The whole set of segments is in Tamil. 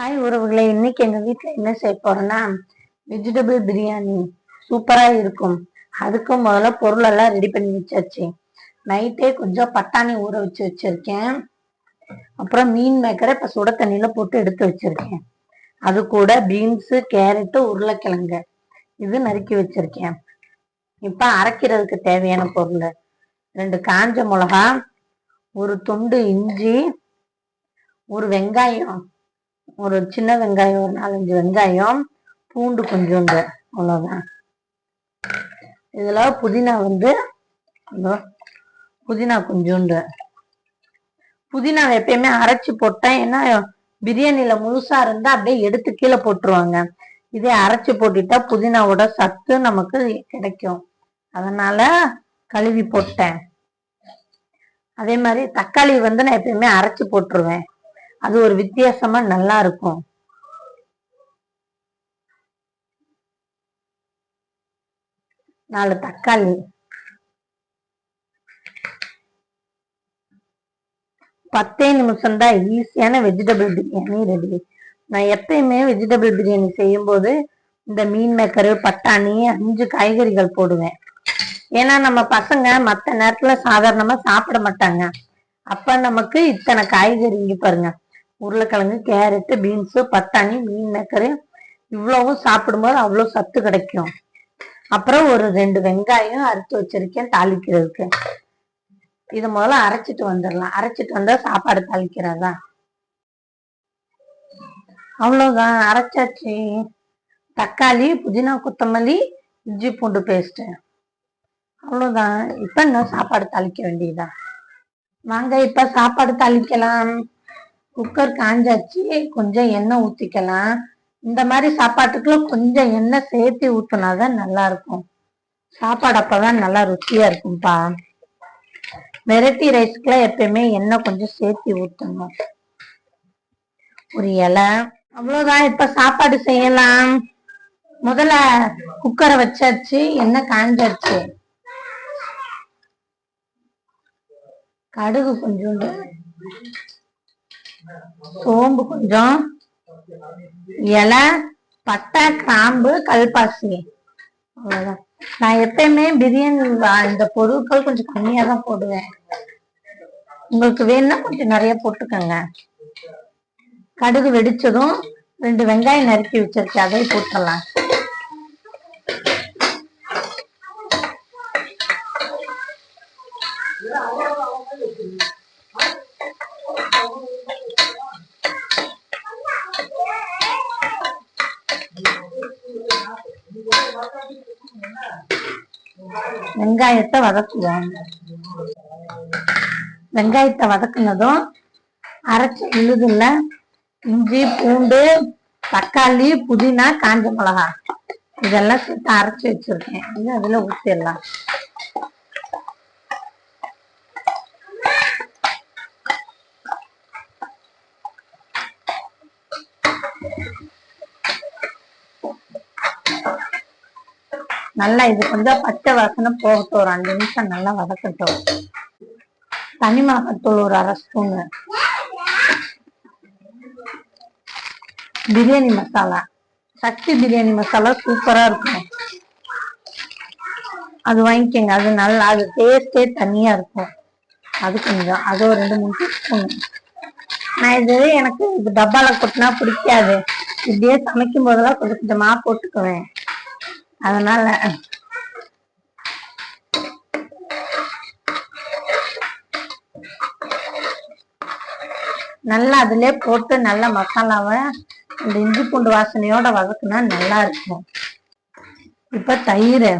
ஹாய் உறவுகளை. இன்னைக்கு எங்க வீட்ல என்ன செய்ய போகிறோன்னா வெஜிடபிள் பிரியாணி. சூப்பரா இருக்கும். அதுக்கு முதல்ல பொருள் எல்லாம் ரெடி பண்ணி வச்சாச்சு. நைட்டே கொஞ்சம் பட்டாணி ஊற வச்சு வச்சிருக்கேன். அப்புறம் மீன் மேக்கரை இப்போ சுட தண்ணியில போட்டு எடுத்து வச்சிருக்கேன். அது கூட பீன்ஸு கேரட்டு உருளைக்கிழங்கு. இது நறுக்கி வச்சிருக்கேன். இப்போ அரைக்கிறதுக்கு தேவையான பொருள். ரெண்டு காஞ்ச மிளகா ஒரு துண்டு இஞ்சி ஒரு வெங்காயம். ஒரு சின்ன வெங்காயம் ஒரு நாலஞ்சு வெங்காயம் பூண்டு கொஞ்சோண்டு அவ்வளோதான் இதில் புதினா வந்து புதினா கொஞ்சோண்டு. புதினா எப்பயுமே அரைச்சி போட்டேன் ஏன்னா பிரியாணியில் முழுசாக இருந்தால் அப்படியே எடுத்து கீழே போட்டுருவாங்க. இதே அரைச்சி போட்டுட்டா புதினாவோட சத்து நமக்கு கிடைக்கும். அதனால கழுவி போட்டேன். அதே மாதிரி தக்காளி வந்து நான் எப்பயுமே அரைச்சி போட்டுருவேன். அது ஒரு வித்தியாசமா நல்லா இருக்கும். நாலு தக்காளி. பத்தே நிமிஷம் தான் ஈஸியான வெஜிடபிள் பிரியாணி ரெடி நான் எப்பயுமே வெஜிடபிள் பிரியாணி செய்யும்போது இந்த மீன் மேக்கரு பட்டாணி அஞ்சு காய்கறிகள் போடுவேன். ஏன்னா நம்ம பசங்க மற்ற நேரத்துல சாதாரணமா சாப்பிட மாட்டாங்க. அப்ப நமக்கு இத்தனை காய்கறி இங்க பாருங்க. உருளைக்கிழங்கு கேரட்டு பீன்ஸு பட்டாணி மீன் மேக்கரு இவ்வளவும் சாப்பிடும்போது அவ்வளோ சத்து கிடைக்கும். அப்புறம் ஒரு ரெண்டு வெங்காயம் அறுத்து வச்சிருக்கேன் தாளிக்கிறதுக்கு. இது முதல்ல அரைச்சிட்டு வந்துடலாம். அரைச்சிட்டு வந்தா சாப்பாடு தாளிக்கிறதா? அவ்வளவுதான். அரைச்சாச்சு. தக்காளி புதினா கொத்தமல்லி இஞ்சி பூண்டு பேஸ்ட்டு அவ்வளவுதான். இப்ப இன்னும் சாப்பாடு தாளிக்க வேண்டியதுதான். வாங்க இப்ப சாப்பாடு தாளிக்கலாம். குக்கர் காஞ்சாச்சு கொஞ்சம் எண்ணெய் ஊத்திக்கலாம். இந்த மாதிரி சாப்பாட்டுக்குள்ள கொஞ்சம் எண்ணெய் சேர்த்து ஊத்துனாதான் நல்லா இருக்கும். சாப்பாடு அப்பதான் நல்லா ருசியா இருக்கும்பா வெரைட்டி ரைஸ்க்குலாம் எப்பயுமே எண்ணெய் கொஞ்சம் சேர்த்து ஊத்தணும். ஒரு இலை. அவ்வளவுதான். இப்போ சாப்பாடு செய்யலாம். முதல்ல குக்கரை வச்சாச்சு எண்ணெய் காஞ்சாச்சு. கடுகு கொஞ்சோண்டு. சோம்பு கொஞ்சம் இலை பட்டை கிராம்பு கல்பாசி. அவ்வளோதான் நான் எப்பயுமே பிரியாணி இந்த பொருட்கள் கொஞ்சம் கம்மியாக தான் போடுவேன். உங்களுக்கு வேணும்னா கொஞ்சம் நிறைய போட்டுக்கோங்க. கடுகு வெடிச்சதும் ரெண்டு வெங்காயம் நறுக்கி வச்சிருக்கேன் அதை போட்டுடலாம். வெங்காயத்தை வதக்குவோம். வெங்காயத்தை வதக்குனதும் அரைச்சி விழுதுல இஞ்சி பூண்டு தக்காளி புதினா காஞ்ச மிளகா இதெல்லாம் சேர்த்து அரைச்சி வச்சிருக்கேன். இது அதுல ஊற்றிடலாம் நல்லா இது கொஞ்சம் பச்சை வாசனை போகட்டும். ஒரு அஞ்சு நிமிஷம் நல்லா வதக்கட்டும். தனி மிளகாத்தூள் ஒரு அரை ஸ்பூனு. பிரியாணி மசாலா. சக்தி பிரியாணி மசாலா சூப்பரா இருக்கும். அது வாங்கிக்கோங்க. அது நல்லா அது டேஸ்டே தனியா இருக்கும். அது கொஞ்சம் அது ஒரு ரெண்டு மூணு ஸ்பூன். நான் இது எனக்கு இது டப்பால கொட்டினா பிடிக்காது. இப்படியே சமைக்கும் போதெல்லாம் கொஞ்சம் கொஞ்சமா போட்டுக்குவேன். அதனால நல்லா அதுல போட்டு நல்ல மசாலாவை இந்த இஞ்சி பூண்டு வாசனையோட வதக்குனா நல்லா இருக்கும். இப்ப தயிர்.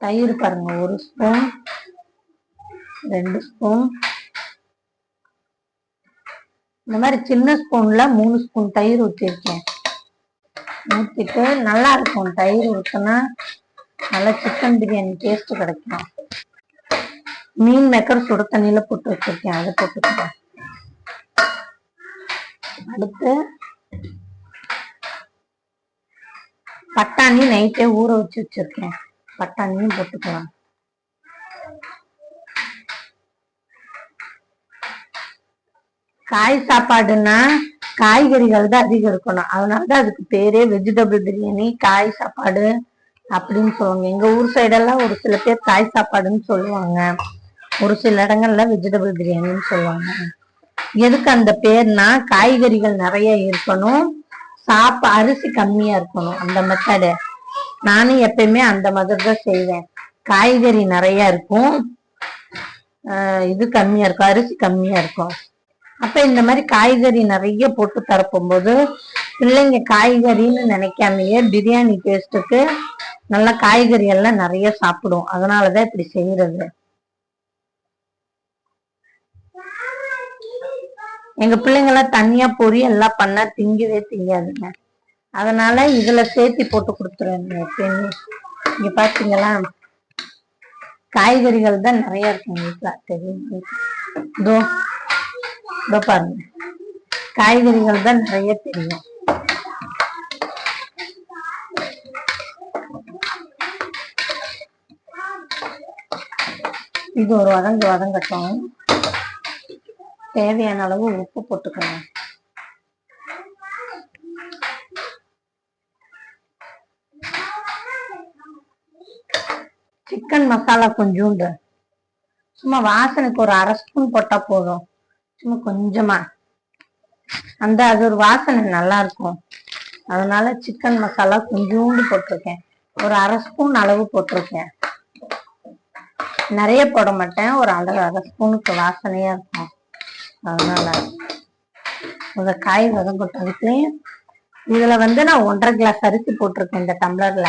தயிர் பாருங்க ஒரு ஸ்பூன் ரெண்டு ஸ்பூன் இந்த மாதிரி சின்ன ஸ்பூன்ல மூணு ஸ்பூன் தயிர் ஊற்றிருக்கேன் ஊற்றிட்டு நல்லா இருக்கும் தயிர் ஊற்றினா நல்லா சிக்கன் பிரியாணி டேஸ்ட் கிடைக்கும். மீன் மேக்கர் சுட தண்ணியில போட்டு வச்சிருக்கேன். அதை போட்டுக்கிறேன் அடுத்து பட்டாணி நைட்டே ஊற வச்சு வச்சிருக்கேன். பட்டாணியும் போட்டுக்கலாம். காய் சாப்பாடுன்னா காய்கறிகள் தான் அதிகம் இருக்கணும். அதனாலதான் அதுக்கு பேரே வெஜிடபிள் பிரியாணி காய் சாப்பாடு அப்படின்னு சொல்லுவாங்க. எங்க ஊர் சைடெல்லாம் ஒரு சில பேர் காய் சாப்பாடுன்னு சொல்லுவாங்க. ஒரு சில இடங்கள்ல வெஜிடபிள் பிரியாணின்னு சொல்லுவாங்க. எதுக்கு அந்த பேர்னா காய்கறிகள் நிறைய இருக்கணும். சாப்பா அரிசி கம்மியா இருக்கணும் அந்த மெத்தடு நானும் எப்பயுமே அந்த மாதிரி தான் செய்வேன். காய்கறி நிறைய இருக்கும். இது கம்மியா இருக்கும். அரிசி கம்மியா இருக்கும். அப்ப இந்த மாதிரி காய்கறி நிறைய போட்டு தரப்போகும்போது பிள்ளைங்க காய்கறின்னு நினைக்காமயே பிரியாணி டேஸ்ட்டுக்கு நல்லா காய்கறி எல்லாம் நிறைய சாப்பிடும். அதனாலதான் இப்படி செய்யறது. எங்க பிள்ளைங்க எல்லாம் தனியா பொறி எல்லாம் பண்ணா திங்கவே திங்காதுங்க. அதனால இதுல சேர்த்து போட்டு கொடுத்துருவேன் எப்பயுமே. இங்க பாத்தீங்களா? காய்கறிகள் தான் நிறைய இருக்கும் வீட்டுல. தெரியும்? இதோ இதோ பாருங்க. காய்கறிகள் தான் நிறைய தெரியும். இது ஒரு வதங்கு வதங்கட்டும். தேவையான அளவு உப்பு போட்டுக்கணும் சிக்கன் மசாலா கொஞ்சோண்டு. சும்மா வாசனைக்கு ஒரு அரை ஸ்பூன் போட்டால் போதும். சும்மா கொஞ்சமா. அந்த அது ஒரு வாசனை நல்லா இருக்கும் அதனால சிக்கன் மசாலா கொஞ்சோண்டு போட்டிருக்கேன். ஒரு அரை ஸ்பூன் அளவு போட்டிருக்கேன். நிறைய போட மாட்டேன். ஒரு அளவு அரை ஸ்பூனுக்கு வாசனையா இருக்கும். அதனால இந்த காய் வதங்கட்டதுக்கு இதுல வந்து நான் ஒன்றரை கிளாஸ் அரிசி போட்டிருக்கேன் இந்த டம்ளர்ல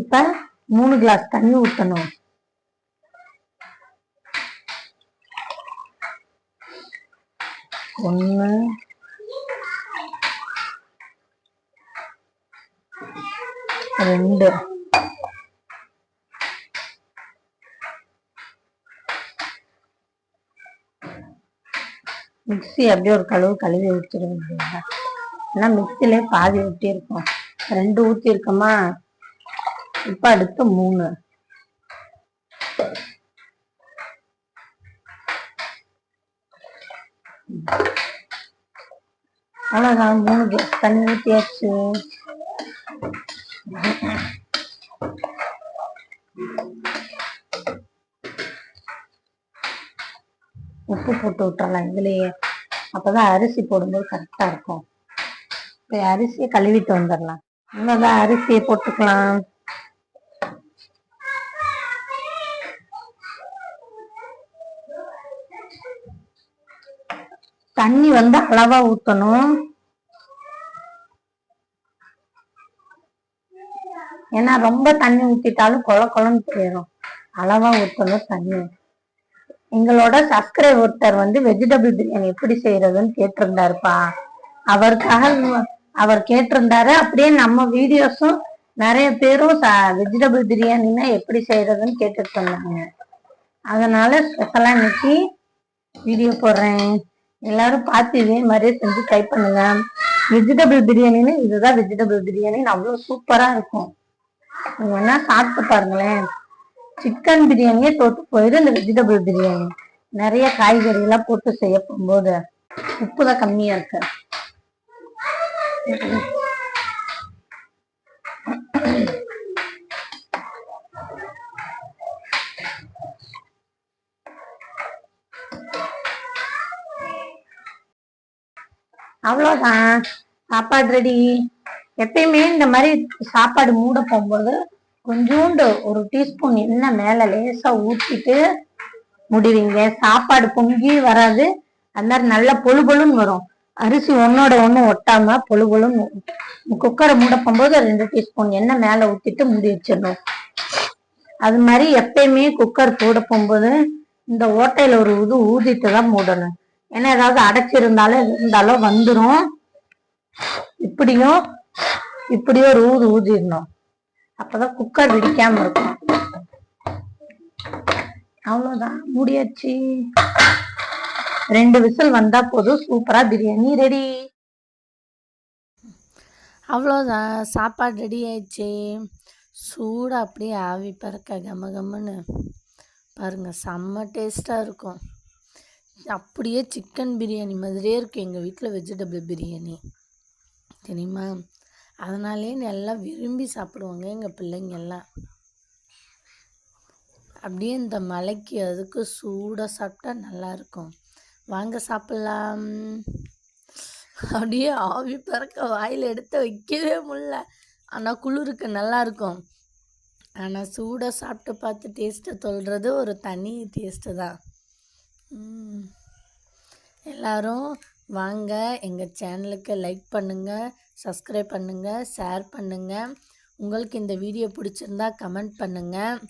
இப்ப மூணு கிளாஸ் தண்ணி ஊற்றணும் ஒண்ணு ரெண்டு. மிக்ஸி அப்படியே ஒரு கழுவு கழுவி ஊற்றிட வேண்டியது ஏன்னா மிக்சிலே பாதி ஊற்றி ரெண்டு ஊற்றிருக்கோமா இப்போ அடுத்து மூணு. அவ்வளோதான் மூணு தண்ணி ஊற்றியாச்சு உப்பு போட்டு விட்டுறலாம் இதுலேயே. அப்போதான் அரிசி போடும்போது கரெக்டாக இருக்கும். இப்போ அரிசியை கழுவிட்டு வந்துடலாம். இன்னதான் அரிசியை போட்டுக்கலாம். தண்ணி வந்து அளவா ஊத்தணும். ஏன்னா ரொம்ப தண்ணி ஊத்திட்டாலும் கொல கொலன்னு போயிடும் அளவா ஊத்தணும் தண்ணி. எங்களோட சப்ஸ்கிரைப் ஒருத்தர் வந்து வெஜிடபிள் பிரியாணி எப்படி செய்யறதுன்னு கேட்டிருந்தாருப்பா. அவருக்காக அவர் கேட்டிருந்தாரு. அப்படியே நம்ம வீடியோஸும் நிறைய பேரும் வெஜிடபிள் பிரியாணினா எப்படி செய்யறதுன்னு கேட்டுட்டு இருந்தாங்க. அதனால ஸ்பெஷலா இன்னைக்கு வீடியோ போடுறேன். எல்லாரும் பார்த்து இதே மாதிரியே செஞ்சு ட்ரை பண்ணுங்க. வெஜிடபிள் பிரியாணின்னு இதுதான் வெஜிடபிள் பிரியாணின்னு அவ்வளோ சூப்பரா இருக்கும். நீங்க வேணா சாப்பிட்டு பாருங்களேன். சிக்கன் பிரியாணியே தோற்று போயிடும் இந்த வெஜிடபிள் பிரியாணி. நிறைய காய்கறி எல்லாம் போட்டு செய்ய போகும்போது உப்பு தான் கம்மியா இருக்கு. அவ்வளோதான் சாப்பாடு ரெடி எப்பயுமே இந்த மாதிரி சாப்பாடு மூட போகும்போது கொஞ்சோண்டு ஒரு டீஸ்பூன் எண்ணெய் மேலே லேசாக ஊற்றிட்டு முடிவீங்க. சாப்பாடு பொங்கி வராது. அது மாதிரி நல்லா பொழு பொழுன்னு வரும். அரிசி ஒன்னோட ஒன்றும் ஒட்டாம பொழு பொழுன்னு குக்கரை மூட போகும்போது ரெண்டு டீஸ்பூன் எண்ணெய் மேலே ஊற்றிட்டு மூடி வச்சிடணும். அது மாதிரி எப்பயுமே குக்கர் போட போகும்போது இந்த ஓட்டையில் ஒரு இது ஊதிட்டு தான் மூடணும். ஏன்னா ஏதாவது அடைச்சிருந்தாலும் இருந்தாலும் வந்துடும் இப்படியும் இப்படியும் ஒரு ஊது ஊதிடணும் அப்பதான் குக்கர் வெடிக்காம இருக்கும். அவ்வளவுதான். முடியாச்சு. ரெண்டு விசில் வந்தா போதும். சூப்பரா பிரியாணி ரெடி அவ்வளோதான் சாப்பாடு ரெடி ஆயிடுச்சு. சூடாக அப்படியே ஆவி பறக்க கம கமன்னு. பாருங்கள் செம்ம டேஸ்ட்டாக இருக்கும். அப்படியே சிக்கன் பிரியாணி மாதிரியே இருக்கும் எங்கள் வீட்டில் வெஜிடபிள் பிரியாணி தெரியுமா? அதனாலே நல்லா விரும்பி சாப்பிடுவாங்க எங்கள் பிள்ளைங்க எல்லாம். அப்படியே இந்த மலைக்கு அதுக்கு சூடாக சாப்பிட்டா நல்லா இருக்கும். வாங்க சாப்பிட்லாம். அப்படியே ஆவி பறக்க வாயில் எடுத்து வைக்கவே முடில ஆனால் குளிருக்கு நல்லா இருக்கும். ஆனால் சூடாக சாப்பிட்டு பார்த்து டேஸ்ட்டை சொல்கிறது ஒரு தனி டேஸ்ட்டு தான். எல்லாரும் வாங்க. எங்கள் சேனலுக்கு லைக் பண்ணுங்கள் சப்ஸ்கிரைப் பண்ணுங்கள் ஷேர் பண்ணுங்கள் உங்களுக்கு இந்த வீடியோ பிடிச்சிருந்தா கமெண்ட் பண்ணுங்கள்